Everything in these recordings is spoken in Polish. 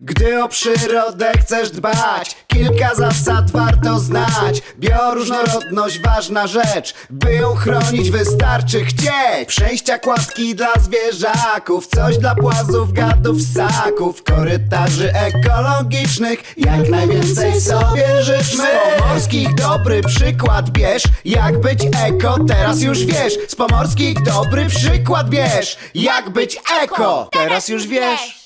Gdy o przyrodę chcesz dbać, kilka zasad warto znać. Bioróżnorodność ważna rzecz, by ją chronić wystarczy chcieć. Przejścia kładki dla zwierzaków, coś dla płazów, gadów, ssaków. Korytarzy ekologicznych, jak najwięcej sobie życzmy. Z pomorskich dobry przykład bierz, jak być eko, teraz już wiesz. Z pomorskich dobry przykład bierz, jak być eko, teraz już wiesz.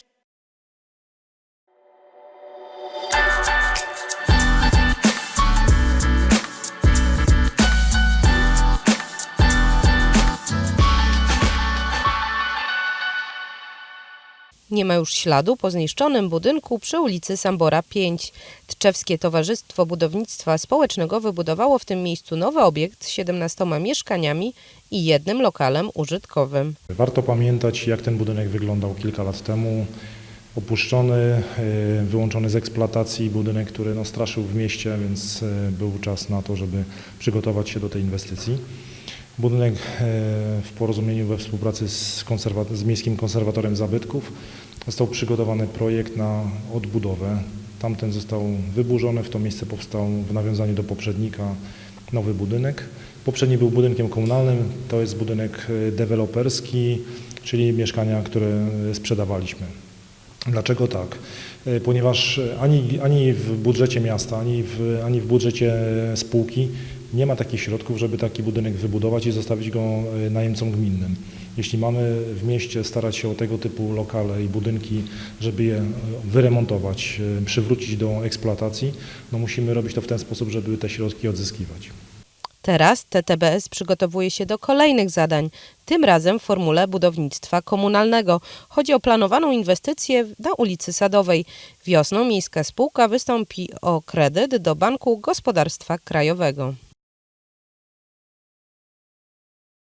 Nie ma już śladu po zniszczonym budynku przy ulicy Sambora 5. Tczewskie Towarzystwo Budownictwa Społecznego wybudowało w tym miejscu nowy obiekt z 17 mieszkaniami i jednym lokalem użytkowym. Warto pamiętać, jak ten budynek wyglądał kilka lat temu. Opuszczony, e, wyłączony z eksploatacji budynek, który no, straszył w mieście, więc e, był czas na to, żeby przygotować się do tej inwestycji. Budynek e, w porozumieniu we współpracy z, z Miejskim Konserwatorem Zabytków został przygotowany projekt na odbudowę. Tamten został wyburzony, w to miejsce powstał w nawiązaniu do poprzednika nowy budynek. Poprzedni był budynkiem komunalnym, to jest budynek e, deweloperski, czyli mieszkania, które e, sprzedawaliśmy. Dlaczego tak? Ponieważ ani, ani w budżecie miasta, ani w, ani w budżecie spółki nie ma takich środków, żeby taki budynek wybudować i zostawić go e, najemcom gminnym. Jeśli mamy w mieście starać się o tego typu lokale i budynki, żeby je e, wyremontować, e, przywrócić do eksploatacji, no musimy robić to w ten sposób, żeby te środki odzyskiwać. Teraz TTBS przygotowuje się do kolejnych zadań, tym razem w formule budownictwa komunalnego. Chodzi o planowaną inwestycję na ulicy Sadowej. Wiosną miejska spółka wystąpi o kredyt do Banku Gospodarstwa Krajowego.